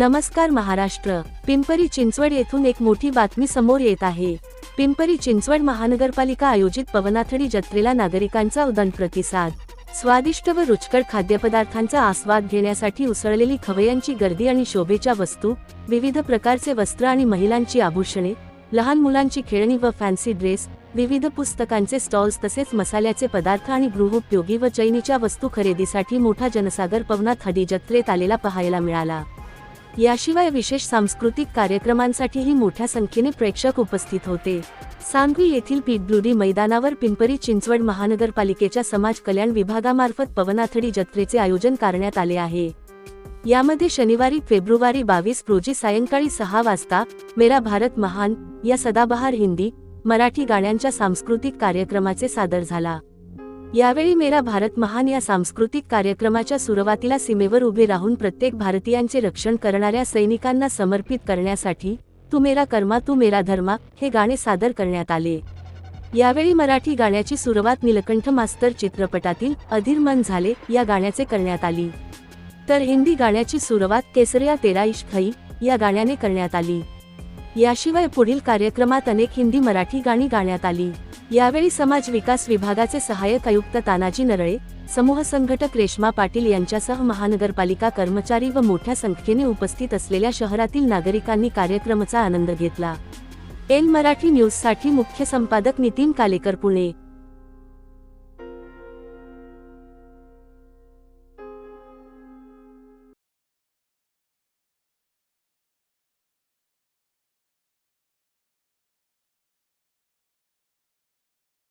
नमस्कार महाराष्ट्र. पिंपरी चिंचवड येथून एक मोठी बातमी समोर येत आहे. पिंपरी चिंचवड महानगरपालिका आयोजित पवनाथडी जत्रेला नागरिकांचा उदंड प्रतिसाद. स्वादिष्ट व रुचकर खाद्यपदार्थांचा आस्वाद घेण्यासाठी उसळलेली खवयांची गर्दी आणि शोभेच्या वस्तू विविध प्रकारचे वस्त्र आणि महिलांची आभूषणे लहान मुलांची खेळणी व फॅन्सी ड्रेस विविध पुस्तकांचे स्टॉल्स तसेच मसाल्याचे पदार्थ आणि गृहोपयोगी व चैनीच्या वस्तू खरेदीसाठी मोठा जनसागर पवनाथडी हडी जत्रेत आलेला पाहायला मिळाला. याशिवाय विशेष सांस्कृतिक कार्यक्रमांसाठीही मोठ्या संख्येने प्रेक्षक उपस्थित होते. सांगवी येथील पीडब्ल्यूडी मैदानावर पिंपरी चिंचवड महानगरपालिकेच्या समाज कल्याण विभागामार्फत पवनाथडी जत्रेचे आयोजन करण्यात आले आहे. यामध्ये शनिवारी फेब्रुवारी बावीस रोजी सायंकाळी सहा वाजता मेरा भारत महान या सदाबहार हिंदी मराठी गाण्यांच्या सांस्कृतिक कार्यक्रमाचे सादर झाला. यावेळी मेरा भारत महान या सांस्कृतिक कार्यक्रमाच्या सुरुवातीला सीमेवर उभे राहून प्रत्येक भारतीयांचे रक्षण करणाऱ्या सैनिकांना समर्पित करण्यासाठी तू मेरा कर्मा तू मेरा धर्मा हे गाणे सादर करण्यात आले. यावेळी मराठी गाण्याची सुरुवात निलकंठ मास्तर चित्रपटातील अधीर मन झाले या गाण्याचे करण्यात आली. तर हिंदी गाण्याची सुरुवात केसरिया तेरा इश्क हई या गाण्याने करण्यात आली. याशिवाय पुढील कार्यक्रमात अनेक हिंदी मराठी गाणी गाण्यात आली. यावेळी समाज विकास विभागाचे सहाय्यक आयुक्त तानाजी नरळे समूह संघटक रेश्मा पाटील यांच्यासह महानगरपालिका कर्मचारी व मोठ्या संख्येने उपस्थित असलेल्या शहरातील नागरिकांनी कार्यक्रमाचा आनंद घेतला. एल मराठी न्यूजसाठी मुख्य संपादक नितीन कालेकर पुणे.